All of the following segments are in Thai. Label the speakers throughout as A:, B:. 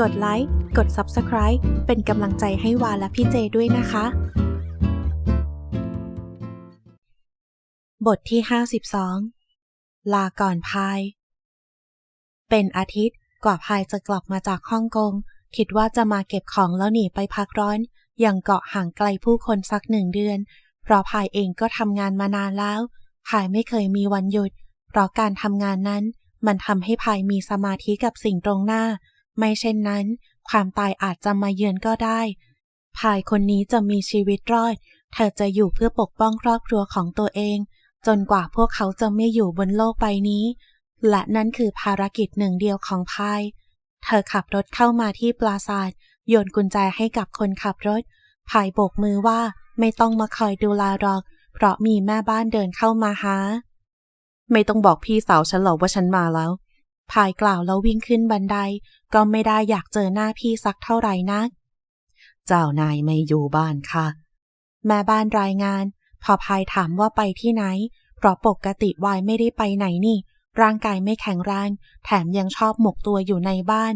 A: กดไลค์ กด Subscribe เป็นกำลังใจให้วาและพี่เจด้วยนะคะ บทที่ 52 ลาก่อนพาย เป็นอาทิตย์กว่าพายจะกลับมาจากฮ่องกง คิดว่าจะมาเก็บของแล้วหนีไปพักร้อน อยังเกาะห่างไกลผู้คนสักหนึ่งเดือน เพราะพายเองก็ทำงานมานานแล้ว พายไม่เคยมีวันหยุด เพราะการทำงานนั้น มันทำให้พายมีสมาธิกับสิ่งตรงหน้า ไม่เช่นนั้น ความตายอาจจะมาเยือนก็ได้ พายคนนี้จะมีชีวิตรอด เธอจะอยู่เพื่อปกป้องครอบครัวของตัวเอง จนกว่าพวกเขาจะไม่อยู่บนโลกใบนี้ และนั่นคือภารกิจหนึ่งเดียวของพาย เธอขับรถเข้ามาที่ปราสาทโยนกุญแจให้กับคนขับรถพายโบกมือว่าไม่ต้องมาคอยดูแลหรอก เพราะมีแม่บ้านเดินเข้ามาหา ไม่ต้องบอกพี่สาวฉันหรอกว่าฉันมาแล้ว พายกล่าวแล้ววิ่งขึ้นบันได ก็ไม่ได้อยากเจอหน้าพี่สักเท่าไหร่นัก เจ้านายไม่อยู่บ้านค่ะ แม่บ้านรายงาน พอพายถามว่าไปที่ไหน เพราะปกติวายไม่ได้ไปไหนนี่ ร่างกายไม่แข็งแรง แถมยังชอบหมกตัวอยู่ในบ้าน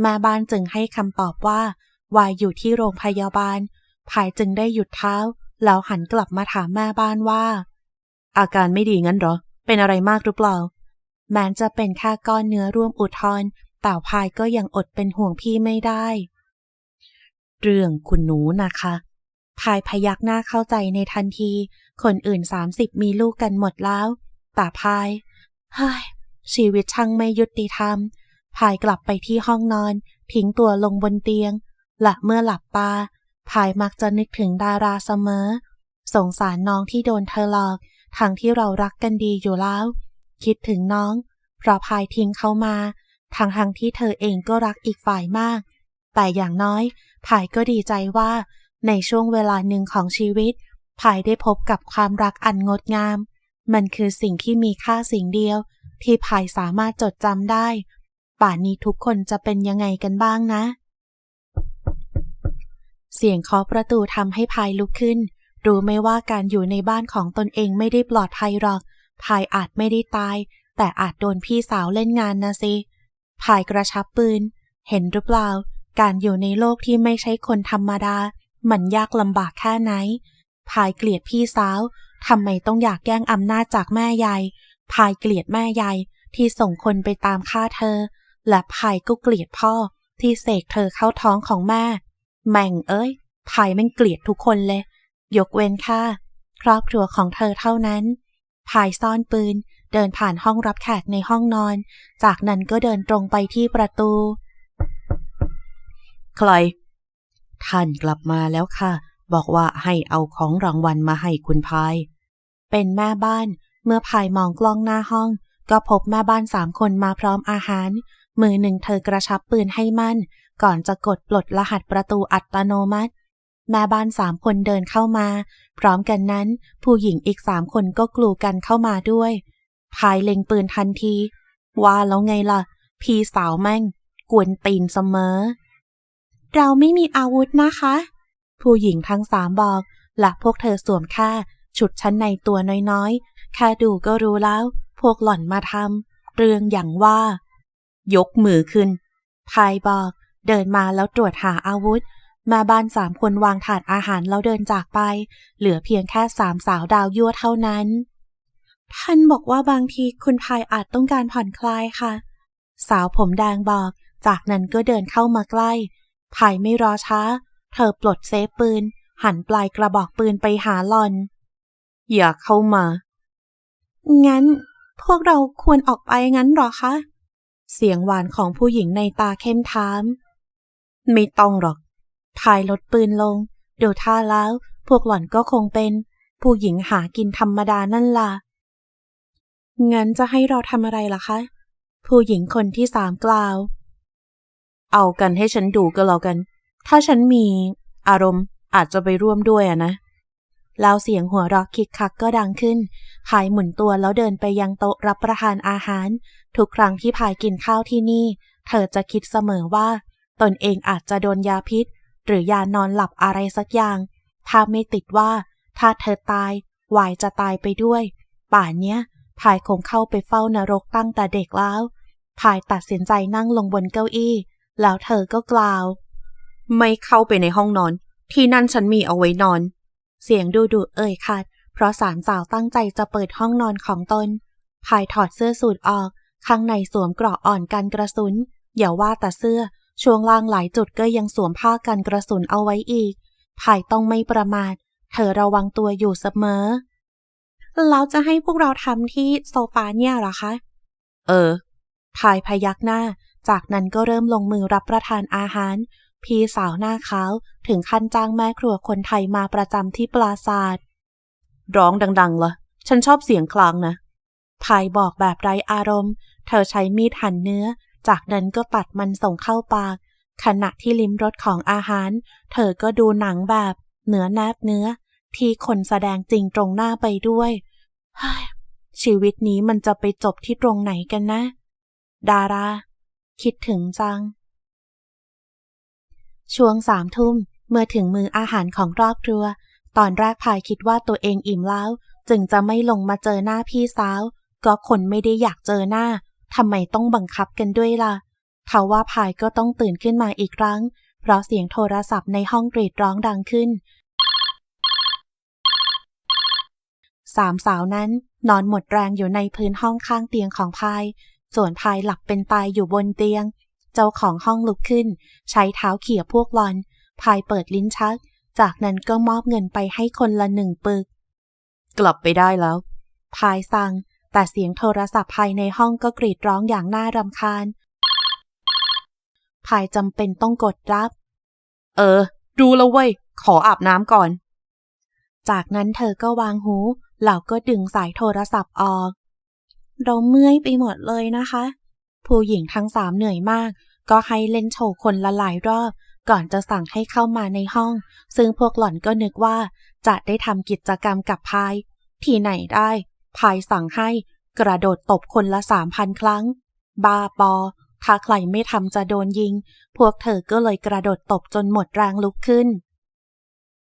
A: แม่บ้านจึงให้คำตอบว่าวายอยู่ที่โรงพยาบาลพายจึงได้หยุดเท้า แล้วหันกลับมาถามแม่บ้านว่า อาการไม่ดีงั้นเหรอ เป็นอะไรมากหรือเปล่า แม้จะเป็นแค่ก้อนเนื้อร่วมอุทธรณ์แต่พายก็ยังอดเป็นห่วงพี่ไม่ได้ เรื่องคุณหนูนะคะ พายพยักหน้าเข้าใจในทันที คนอื่นสามสิบมีลูกกันหมดแล้วแต่พายเฮ้ยชีวิตช่างไม่ยุติธรรม พายกลับไปที่ห้องนอน ทิ้งตัวลงบนเตียง และเมื่อหลับตาพายมักจะนึกถึงดาราเสมอ สงสารน้องที่โดนเธอหลอก ทั้งที่เรารักกันดีอยู่แล้ว คิดถึงน้อง เพราะพายทิ้งเขามาทั้งทั้งที่เธอเองก็รักอีกฝ่ายมาก แต่อย่างน้อยพายก็ดีใจว่า ในช่วงเวลาหนึ่งของชีวิตพายได้พบกับความรักอันงดงาม มันคือสิ่งที่มีค่าสิ่งเดียว ที่พายสามารถจดจำได้ ป่านนี้ทุกคนจะเป็นยังไงกันบ้างนะ เสียงเคาะประตูทำให้พายลุกขึ้น รู้ไหมว่าการอยู่ในบ้านของตนเองไม่ได้ปลอดภัยหรอก พายอาจไม่ได้ตาย แต่อาจโดนพี่สาวเล่นงานนะสิพายกระชับปืน เห็นหรือเปล่า การอยู่ในโลกที่ไม่ใช่คนธรรมดา มันยากลำบากแค่ไหนพายเกลียดพี่สาวทำไมต้องอยากแย่งอำนาจจากแม่ยายพายเกลียดแม่ยายที่ส่งคนไปตามฆ่าเธอ และพายก็เกลียดพ่อ ที่เสกเธอเข้าท้องของแม่ แม่งเอ้ยพายแม่เกลียดทุกคนเลย ยกเว้นค่าครอบครัวของเธอเท่านั้น พายซ่อนปืน เดินผ่านห้องรับแขกในห้องนอน จากนั้นก็เดินตรงไปที่ประตู ใคร ท่านกลับมาแล้วค่ะ บอกว่าให้เอาของรางวัลมาให้คุณพาย เป็นแม่บ้าน เมื่อพายมองกล้องหน้าห้อง ก็พบแม่บ้านสามคนมาพร้อมอาหาร มือหนึ่งเธอกระชับปืนให้มั่น ก่อนจะกดปลดรหัสประตูอัตโนมัติ แม่บ้านสามคนเดินเข้ามา พร้อมกันนั้น ผู้หญิงอีกสามคนก็กลูกันเข้ามาด้วย พายเล็งปืนทันที ว่าแล้วไงล่ะ พี่สาวแม่ง กวนตีนเสมอ เราไม่มีอาวุธนะคะ ผู้หญิงทั้งสามบอกและพวกเธอสวมค่ชุดชั้นในตัวน้อยๆ แค่ดูก็รู้แล้ว พวกหล่อนมาทำเรื่องอย่างว่า ยกมือขึ้นพายบอกเดินมาแล้วตรวจหาอาวุธ แม่บ้านสามคนวางถาดอาหารแล้วเดินจากไป เหลือเพียงแค่สามสาวดาวยั่วเท่านั้น ท่านบอกว่าบางทีคุณพายอาจต้องการผ่อนคลายค่ะ สาวผมแดงบอก จากนั้นก็เดินเข้ามาใกล้พายไม่รอช้า เธอปลดเซฟปืน หันปลายกระบอกปืนไปหาหลอน อย่าเข้ามา งั้น พวกเราควรออกไปงั้นหรอคะ เสียงหวานของผู้หญิงในตาเข้มถาม ไม่ต้องหรอก พายลดปืนลง ดูท่าแล้ว พวกหล่อนก็คงเป็น ผู้หญิงหากินธรรมดานั่นล่ะ งั้นจะให้เราทำอะไรล่ะคะ ผู้หญิงคนที่สามกล่าว เอากันให้ฉันดูก็แล้วกัน ถ้าฉันมีอารมณ์อาจจะไปร่วมด้วยอะนะแล้วเสียงหัวเราะคิกคักก็ดังขึ้น พายหมุนตัวแล้วเดินไปยังโต๊ะรับประทานอาหาร ทุกครั้งที่พายกินข้าวที่นี่ เธอจะคิดเสมอว่า ตนเองอาจจะโดนยาพิษ หรือยานอนหลับอะไรสักอย่าง ถ้าไม่ติดว่า ถ้าเธอตายวายจะตายไปด้วย ป่านเนี้ยพายคงเข้าไปเฝ้านรกตั้งแต่เด็กแล้วพายตัดสินใจนั่งลงบนเก้าอี้ แล้วเธอก็กล่าว ไม่เข้าไปในห้องนอน ที่นั่นฉันมีเอาไว้นอน เสียงดูดุเอ่ยขาดเพราะสามสาวตั้งใจจะเปิดห้องนอนของตนพายถอดเสื้อสูทออก ข้างในสวมเกราะอ่อนกันกระสุน อย่าว่าแต่เสื้อ ช่วงล่างหลายจุดก็ยังสวมผ้ากันกระสุนเอาไว้อีกพายต้องไม่ประมาท เธอระวังตัวอยู่เสมอ แล้วจะให้พวกเราทำที่โซฟาเนี่ยหรอคะ เออพายพยักหน้า จากนั้นก็เริ่มลงมือรับประทานอาหาร พี่สาวหน้าขาวถึงขั้นจ้างแม่ครัวคนไทยมาประจำที่ปราศาสตร์ร้องดังๆละ่ะ ฉันชอบเสียงคลางนะพายบอกแบบไร้อารมณ์ เธอใช้มีดหั่นเนื้อ จากนั้นก็ตัดมันส่งเข้าปาก ขณะที่ลิ้มรสของอาหาร เธอก็ดูหนังแบบเนื้อแนบเนื้อ ที่คนแสดงจริงตรงหน้าไปด้วยชีวิตนี้มันจะไปจบที่ตรงไหนกันนะ ดารา คิดถึงจัง ช่วงสามทุ่มเมื่อถึงมืออาหารของครอบครัว ตอนแรกพายคิดว่าตัวเองอิ่มแล้ว จึงจะไม่ลงมาเจอหน้าพี่สาว ก็คนไม่ได้อยากเจอหน้า ทำไมต้องบังคับกันด้วยล่ะทว่าพายก็ต้องตื่นขึ้นมาอีกครั้ง เพราะเสียงโทรศัพท์ในห้องกรีดร้องดังขึ้น สามสาวนั้นนอนหมดแรงอยู่ในพื้นห้องข้างเตียงของพาย ส่วนพายหลับเป็นตายอยู่บนเตียง เจ้าของห้องลุกขึ้น ใช้เท้าเขี่ยพวกหลอน พายเปิดลิ้นชัก จากนั้นก็มอบเงินไปให้คนละหนึ่งปึก กลับไปได้แล้ว พายสั่ง แต่เสียงโทรศัพท์ภายในห้องก็กรีดร้องอย่างน่ารำคาญพายจำเป็นต้องกดรับ เออรู้แล้วเว้ย ขออาบน้ำก่อน จากนั้นเธอก็วางหูแล้วก็ดึงสายโทรศัพท์ออก เราเมื่อยไปหมดเลยนะคะ ผู้หญิงทั้งสามเหนื่อยมาก ก็ให้เล่นโชว์คนละหลายรอบ ก่อนจะสั่งให้เข้ามาในห้อง ซึ่งพวกหล่อนก็นึกว่า จะได้ทำกิจกรรมกับพาย ที่ไหนได้ พายสั่งให้กระโดดตบคนละสามพันครั้ง บาปอ ถ้าใครไม่ทำจะโดนยิง พวกเธอก็เลยกระโดดตบจนหมดแรงลุกขึ้น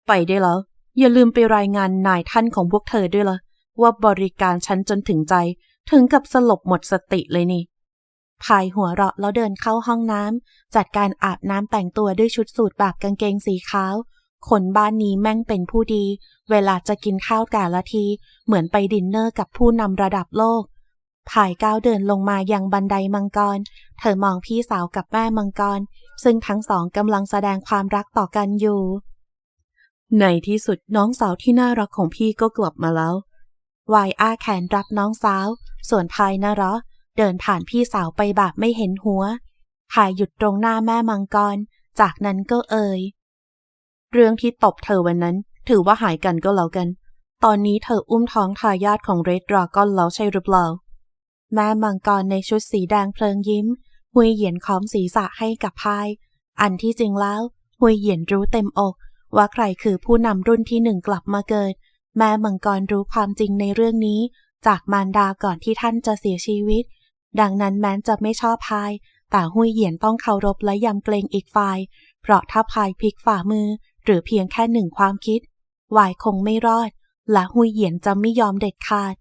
A: ไปได้แล้วอย่าลืมไปรายงานนายท่านของพวกเธอด้วยละว่าบริการฉันจนถึงใจ ถึงกับสลบหมดสติเลยนี่พายหัวเราะแล้วเดินเข้าห้องน้ำจัดการอาบน้ำแต่งตัวด้วยชุดสูทแบบกางเกงสีขาว คนบ้านนี้แม่งเป็นผู้ดี เวลาจะกินข้าวแต่ละที เหมือนไปดินเนอร์กับผู้นำระดับโลกพายก้าวเดินลงมายังบันไดมังกร เธอมองพี่สาวกับแม่มังกร ซึ่งทั้งสองกำลังแสดงความรักต่อกันอยู่ ในที่สุดน้องสาวที่น่ารักของพี่ก็กลับมาแล้ววายอ้าแขนรับน้องสาว ส่วนพายนะเหรอ เดินผ่านพี่สาวไปแบบไม่เห็นหัวพายหยุดตรงหน้าแม่มังกร จากนั้นก็เอ่ย เรื่องที่ตบเธอวันนั้น ถือว่าหายกันก็แล้วกัน ตอนนี้เธออุ้มท้องทายาทของเรดดราก้อนแล้วใช่หรือเปล่า แม่มังกรในชุดสีแดงเพลิงยิ้มหุยเหยียนค้อมศีรษะให้กับพาย อันที่จริงแล้วหุยเหยียนรู้เต็มอก ว่าใครคือผู้นำรุ่นที่หนึ่งกลับมาเกิด แม่มังกรรู้ความจริงในเรื่องนี้ จากมารดาก่อนที่ท่านจะเสียชีวิต ดังนั้นแม้จะไม่ชอบพาย แต่หุยเหยียนต้องเคารพและยำเกรงอีกฝ่าย เพราะถ้าพายพลิกฝ่ามือ หรือเพียงแค่หนึ่งความคิดวายคงไม่รอด และหุยเหยียนจะไม่ยอมเด็ดขาด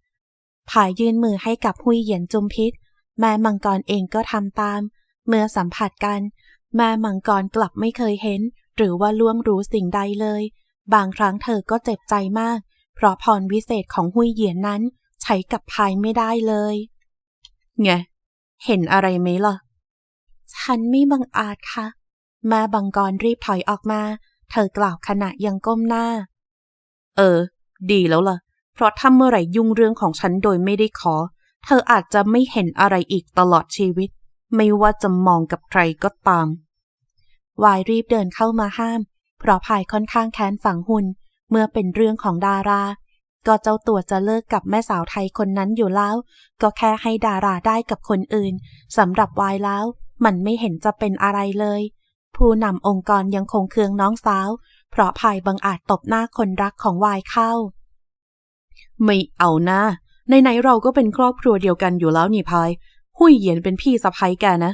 A: พายยื่นมือให้กับหุยเหยียนจุมพิษ แม่มังกรเองก็ทำตาม เมื่อสัมผัสกัน แม่มังกรกลับไม่เคยเห็น หรือว่าล่วงรู้สิ่งใดเลย บางครั้งเธอก็เจ็บใจมาก เพราะพรวิเศษของหุยเหยียนนั้น ใช้กับพายไม่ได้เลยไงเห็นอะไรไหมล่ะ ฉันไม่บังอาจค่ะแม่บังกรรีบถอยออกมา เธอกล่าวขณะยังก้มหน้า เออ ดีแล้วล่ะ เพราะถ้าเมื่อไหร่ยุ่งเรื่องของฉันโดยไม่ได้ขอ เธออาจจะไม่เห็นอะไรอีกตลอดชีวิต ไม่ว่าจะมองกับใครก็ตาม วายรีบเดินเข้ามาห้าม เพราะภายค่อนข้างแค้นฝังหุนเมื่อเป็นเรื่องของดารา ก็เจ้าตัวจะเลิกกับแม่สาวไทยคนนั้นอยู่แล้ว ก็แค่ให้ดาราได้กับคนอื่นสำหรับวายแล้ว มันไม่เห็นจะเป็นอะไรเลย ผู้นำองค์กรยังคงเคืองน้องสาว เพราะภายบังอาจตบหน้าคนรักของวายเข้า ไม่เอานะในไหนเราก็เป็นครอบครัวเดียวกันอยู่แล้วนี่พายหุยเหยียนเป็นพี่สะพ้ยแกนะ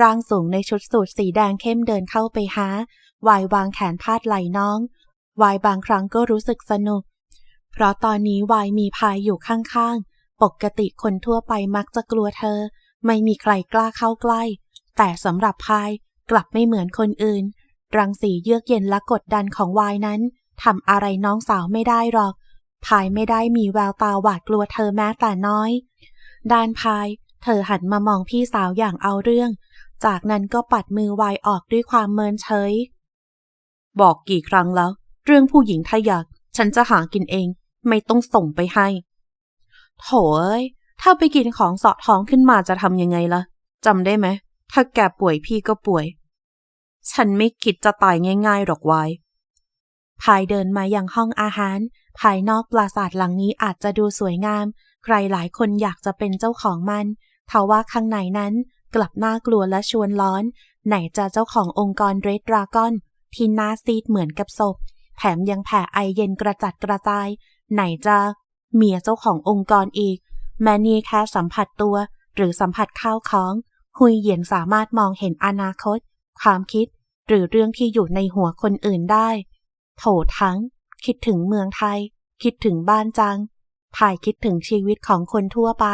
A: ร่างสูงในชุดสูทสีแดงเข้มเดินเข้าไปหาวายวางแขนพาดไหล่น้อง วายบางครั้งก็รู้สึกสนุก เพราะตอนนี้วายมีพายอยู่ข้างๆ ปกติคนทั่วไปมักจะกลัวเธอ ไม่มีใครกล้าเข้าใกล้ แต่สำหรับพาย กลับไม่เหมือนคนอื่น รังสีเยือกเย็นและกดดันของวายนั้นทำอะไรน้องสาวไม่ได้หรอก พายไม่ได้มีแววตาหวาดกลัวเธอแม้แต่น้อย ด้านพาย เธอหันมามองพี่สาวอย่างเอาเรื่อง จากนั้นก็ปัดมือวายออกด้วยความเมินเฉย บอกกี่ครั้งแล้ว เรื่องผู้หญิงถ้าอยาก ฉันจะหากินเอง ไม่ต้องส่งไปให้ โถเอ้ย ถ้าไปกินของเสาะท้องขึ้นมาจะทำยังไงล่ะจำได้ไหม ถ้าแกป่วยพี่ก็ป่วย ฉันไม่คิดจะตายง่ายๆหรอกวายพายเดินมายังห้องอาหาร ภายนอกปราสาทหลังนี้อาจจะดูสวยงาม ใครหลายคนอยากจะเป็นเจ้าของมันทว่าข้างในนั้นกลับน่ากลัวและชวนร้อน ไหนจะเจ้าขององค์กรเรดดราก้อน ที่หน้าซีดเหมือนกับศพ แถมยังแผ่ไอเย็นกระจัดกระจาย ไหนจะเมียเจ้าขององค์กรอีก แม้นี่แค่สัมผัสตัว หรือสัมผัสข้าวของ หุยเหยียนสามารถมองเห็นอนาคต ความคิด หรือเรื่องที่อยู่ในหัวคนอื่นได้ โถทั้ง คิดถึงเมืองไทย คิดถึงบ้านจังภายคิดถึงชีวิตของคนทั่วไป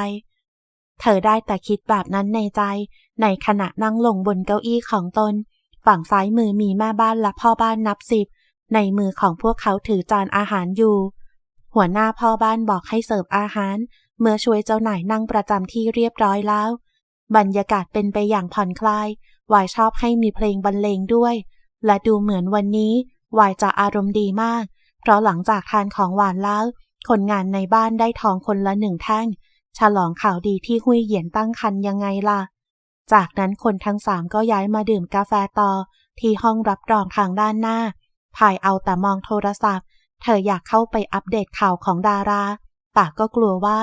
A: เธอได้แต่คิดแบบนั้นในใจ ในขณะนั่งลงบนเก้าอี้ของตน ฝั่งซ้ายมือมีแม่บ้านและพ่อบ้านนับสิบ ในมือของพวกเขาถือจานอาหารอยู่ หัวหน้าพ่อบ้านบอกให้เสิร์ฟอาหาร เมื่อช่วยเจ้าหน่ายนั่งประจำที่เรียบร้อยแล้ว บรรยากาศเป็นไปอย่างผ่อนคลาย วายชอบให้มีเพลงบรรเลงด้วย และดูเหมือนวันนี้วายจะอารมณ์ดีมาก เพราะหลังจากทานของหวานแล้ว คนงานในบ้านได้ทองคนละหนึ่งแท่ง ฉลองข่าวดีที่หุยเหยียนตั้งคันยังไงล่ะ จากนั้นคนทั้งสามก็ย้ายมาดื่มกาแฟต่อ ที่ห้องรับรองทางด้านหน้าภายเอาแต่มองโทรศัพท์ เธออยากเข้าไปอัปเดตข่าวของดารา แต่ก็กลัวว่า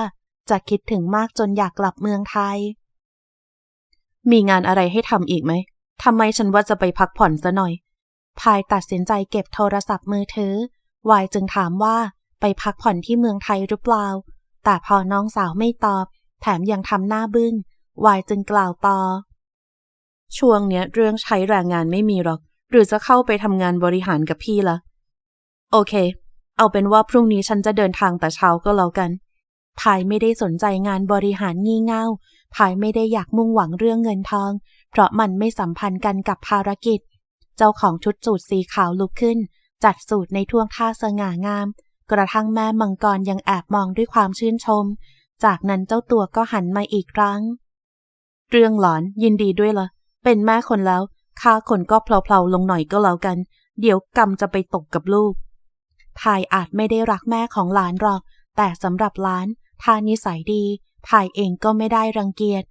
A: จะคิดถึงมากจนอยากกลับเมืองไทย มีงานอะไรให้ทำอีกไหมทำไมฉันว่าจะไปพักผ่อนซะหน่อย พายตัดสินใจเก็บโทรศัพท์มือถือ วายจึงถามว่าไปพักผ่อนที่เมืองไทยหรือเปล่า แต่พอน้องสาวไม่ตอบ แถมยังทำหน้าบึง้ง วายจึงกล่าวต่อ ช่วงเนี้ยเรื่องใช้แรงงานไม่มีหรอก หรือจะเข้าไปทำงานบริหารกับพี่ละโอเค เอาเป็นว่าพรุ่งนี้ฉันจะเดินทางแต่เช้าก็แล้วกันพายไม่ได้สนใจงานบริหารงี่เง่า พายไม่ได้อยากมุ่งหวังเรื่องเงินทอง เพราะมันไม่สัมพันธ์กันกับภารกิจ เจ้าของชุดสูทสีขาวลุกขึ้น จัดสูตรในท่วงท่าสง่างาม กระทั่งแม่มังกรยังแอบมองด้วยความชื่นชม จากนั้นเจ้าตัวก็หันมาอีกครั้ง เรื่องหลอนยินดีด้วยละ่ะ เป็นแม่คนแล้วค่าคนก็เพลาๆลงหน่อยก็แล้วกัน เดี๋ยวกรรมจะไปตกกับลูกพายอาจไม่ได้รักแม่ของหลานหรอก แต่สำหรับหลานถ้านิสัยดี พายเองก็ไม่ได้รังเกียจ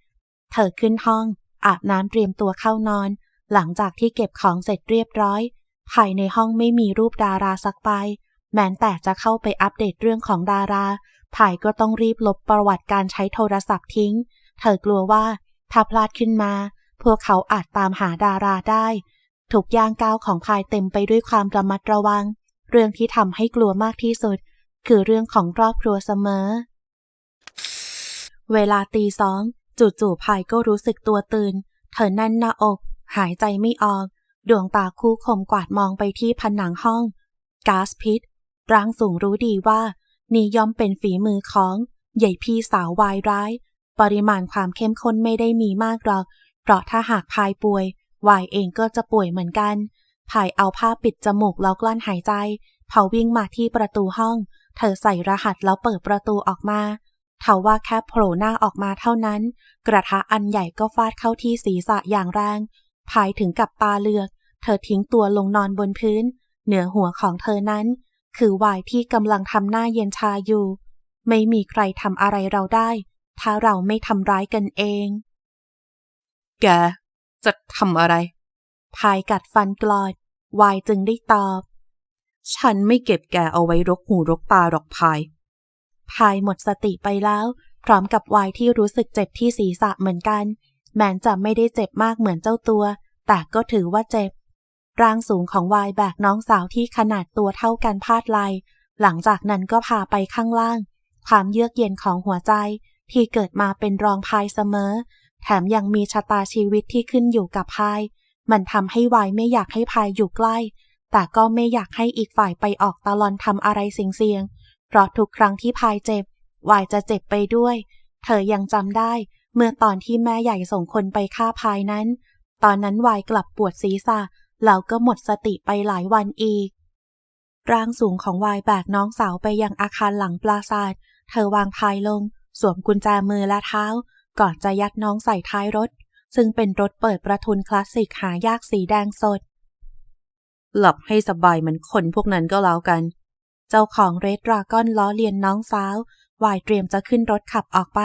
A: เธอขึ้นห้อง อาบน้ำเตรียมตัวเข้านอน หลังจากที่เก็บของเสร็จเรียบร้อย ภายในห้องไม่มีรูปดาราสักใบแม้แต่จะเข้าไปอัปเดตเรื่องของดาราภายก็ต้องรีบลบประวัติการใช้โทรศัพท์ทิ้ง เธอกลัวว่าถ้าพลาดขึ้นมา พวกเขาอาจตามหาดาราได้ ถูกย่างก้าวของภายเต็มไปด้วยความระมัดระวัง เรื่องที่ทำให้กลัวมากที่สุด คือเรื่องของครอบครัวเสมอ เวลาตีสอง จู่ๆพายก็รู้สึกตัวตื่น เธอแน่นหน้าอก หายใจไม่ออก ดวงตาคู่คมกวาดมองไปที่ผนังห้อง ก๊าซพิษ ร่างสูงรู้ดีว่า นี่ย่อมเป็นฝีมือของใหญ่พี่สาววายร้าย ปริมาณความเข้มข้นไม่ได้มีมากหรอก เพราะถ้าหากพายป่วย วายเองก็จะป่วยเหมือนกันพายเอาผ้าปิดจมูกแล้วกลั้นหายใจ เผาวิ่งมาที่ประตูห้อง เธอใส่รหัสแล้วเปิดประตูออกมา ทว่าแค่โผล่หน้าออกมาเท่านั้น กระทะอันใหญ่ก็ฟาดเข้าที่ศีรษะอย่างแรงพายถึงกับตาเลือก เธอทิ้งตัวลงนอนบนพื้น เหนือหัวของเธอนั้น คือวายที่กำลังทำหน้าเย็นชาอยู่ ไม่มีใครทำอะไรเราได้ ถ้าเราไม่ทำร้ายกันเอง แก จะทำอะไรพายกัดฟันกลอด วายจึงได้ตอบ ฉันไม่เก็บแกเอาไว้รกหูรกตาหรอกพาย พายหมดสติไปแล้ว พร้อมกับวายที่รู้สึกเจ็บที่ศีรษะเหมือนกัน แม้จะไม่ได้เจ็บมากเหมือนเจ้าตัว แต่ก็ถือว่าเจ็บ ร่างสูงของวายแบกน้องสาวที่ขนาดตัวเท่ากันพาดไหลหลังจากนั้นก็พาไปข้างล่าง ความเยือกเย็นของหัวใจที่เกิดมาเป็นรองพายเสมอ แถมยังมีชะตาชีวิตที่ขึ้นอยู่กับพาย มันทำให้วายไม่อยากให้พายอยู่ใกล้ แต่ก็ไม่อยากให้อีกฝ่ายไปออกตะลอนทำอะไรเสี่ยง เพราะทุกครั้งที่พายเจ็บวายจะเจ็บไปด้วย เธอยังจำได้ เมื่อตอนที่แม่ใหญ่ส่งคนไปฆ่าพายนั้น ตอนนั้นวายกลับปวดศีรษะแล้วก็หมดสติไปหลายวันอีก ร่างสูงของวายแบกน้องสาวไปยังอาคารหลังปราสาท เธอวางพายลง สวมกุญแจมือและเท้า ก่อนจะยัดน้องใส่ท้ายรถ ซึ่งเป็นรถเปิดประทุนคลาสสิกหายากสีแดงสด หลับให้สบายเหมือนคนพวกนั้นก็แล้วกัน เจ้าของเรดดราก้อนล้อเลียนน้องสาววายเตรียมจะขึ้นรถขับออกไป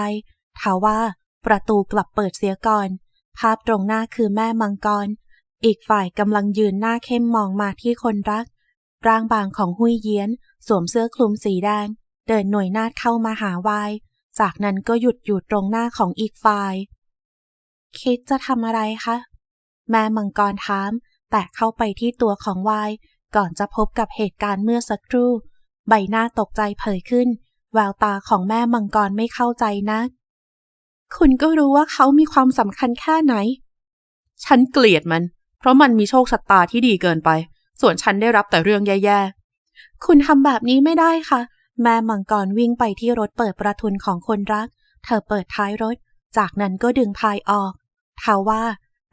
A: ทว่า ประตูกลับเปิดเสียก่อน ภาพตรงหน้าคือแม่มังกร อีกฝ่ายกำลังยืนหน้าเข้มมองมาที่คนรัก ร่างบางของหุยเยียน สวมเสื้อคลุมสีแดง เดินหน่วยนาดเข้ามาหาวาย จากนั้นก็หยุดอยู่ตรงหน้าของอีกฝ่าย คิดจะทำอะไรคะ แม่มังกรถาม แต่เข้าไปที่ตัวของวาย ก่อนจะพบกับเหตุการณ์เมื่อสักครู่ ใบหน้าตกใจเผยขึ้น แววตาของแม่มังกรไม่เข้าใจนัก คุณก็รู้ว่าเขามีความสำคัญแค่ไหน ฉันเกลียดมัน เพราะมันมีโชคชะตาที่ดีเกินไป ส่วนฉันได้รับแต่เรื่องแย่ๆ คุณทำแบบนี้ไม่ได้ค่ะ แม่มังกรวิ่งไปที่รถเปิดประทุนของคนรัก เธอเปิดท้ายรถ จากนั้นก็ดึงพายออกทว่า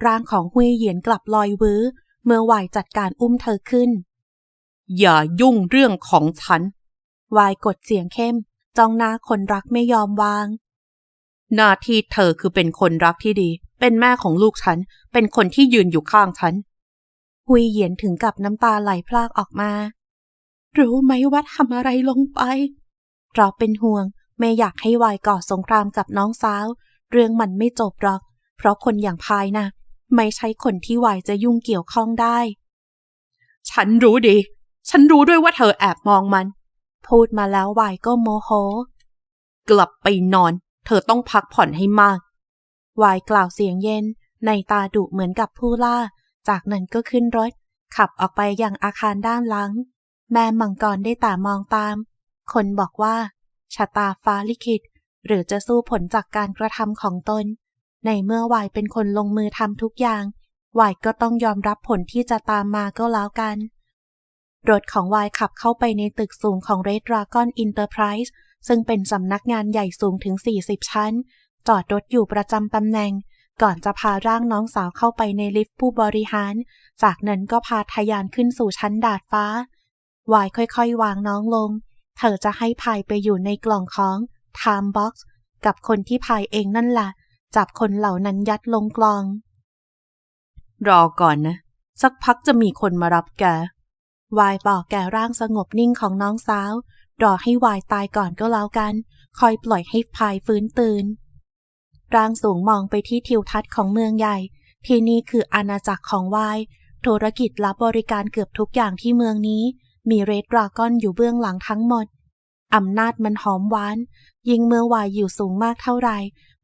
A: ร่างของหุยเหยียนกลับลอยวื้อ เมื่อวายจัดการอุ้มเธอขึ้น อย่ายุ่งเรื่องของฉัน วายกดเสียงเข้ม จ้องหน้าคนรักไม่ยอมวาง หน้าที่เธอคือเป็นคนรักที่ดี เป็นแม่ของลูกฉัน เป็นคนที่ยืนอยู่ข้างฉัน หุยเหยียนถึงกับน้ำตาไหลพรากออกมา รู้ไหมว่าทำอะไรลงไป เพราะเป็นห่วงไม่อยากให้วายก่อสงครามกับน้องสาว เรื่องมันไม่จบหรอก เพราะคนอย่างพายนะ ไม่ใช่คนที่วายจะยุ่งเกี่ยวข้องได้ ฉันรู้ดี ฉันรู้ด้วยว่าเธอแอบมองมัน พูดมาแล้ววายก็โมโห กลับไปนอน เธอต้องพักผ่อนให้มาก วายกล่าวเสียงเย็น ในตาดุเหมือนกับผู้ล่า จากนั้นก็ขึ้นรถ ขับออกไปยังอาคารด้านหลัง แม่มังกรได้แต่มองตาม คนบอกว่าชะตาฟ้าลิขิตหรือจะสู้ผลจากการกระทำของตน ในเมื่อวายเป็นคนลงมือทำทุกอย่างวายก็ต้องยอมรับผลที่จะตามมาก็แล้วกัน รถของวายขับเข้าไปในตึกสูงของ Red Dragon Enterprise ซึ่งเป็นสำนักงานใหญ่สูงถึง 40 ชั้น จอดรถอยู่ประจำตำแหน่ง ก่อนจะพาร่างน้องสาวเข้าไปในลิฟต์ผู้บริหาร จากนั้นก็พาทะยานขึ้นสู่ชั้นดาดฟ้าวายค่อยๆ วางน้องลง เธอจะให้พายไปอยู่ในกล่องของ Time Box กับคนที่พายเองนั่นแหละ จับคนเหล่านั้นยัดลงกลอง รอก่อนนะ สักพักจะมีคนมารับแก วายบอกแกร่างสงบนิ่งของน้องสาว รอให้วายตายก่อนก็แล้วกัน คอยปล่อยให้พายฟื้นตื่น ร่างสูงมองไปที่ทิวทัศน์ของเมืองใหญ่ ที่นี่คืออาณาจักรของวาย ธุรกิจรับบริการเกือบทุกอย่างที่เมืองนี้ มีเรดดราก้อนอยู่เบื้องหลังทั้งหมดอำนาจมันหอมหวาน ยิ่งเมื่อวายอยู่สูงมากเท่าไหร่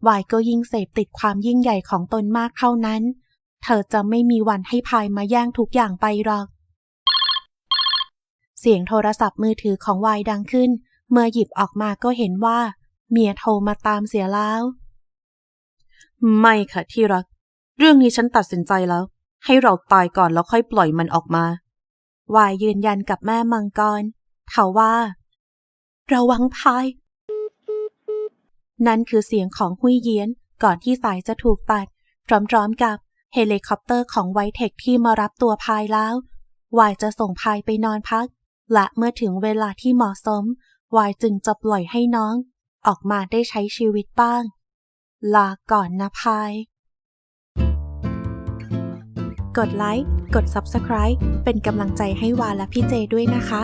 A: วายก็ยิ่งเสพติดความยิ่งใหญ่ของตนมากเท่านั้น เธอจะไม่มีวันให้พายมาแย่งทุกอย่างไปหรอก เสียงโทรศัพท์มือถือของวายดังขึ้น เมื่อหยิบออกมาก็เห็นว่า เมียโทรมาตามเสียแล้ว ไม่ค่ะที่รัก เรื่องนี้ฉันตัดสินใจแล้ว ให้เราตายก่อนแล้วค่อยปล่อยมันออกมา วายยืนยันกับแม่มังกรเถาว่า ระวังพาย นั่นคือเสียงของหุยเยียนก่อนที่สายจะถูกตัด พร้อมๆกับเฮลิคอปเตอร์ของไวเทคที่มารับตัวพายแล้ว วายจะส่งพายไปนอนพัก และเมื่อถึงเวลาที่เหมาะสม วายจึงจะปล่อยให้น้อง ออกมาได้ใช้ชีวิตบ้าง ลาก่อนนะพาย กดไลค์ กด Subscribe เป็นกำลังใจให้วาและพี่เจด้วยนะคะ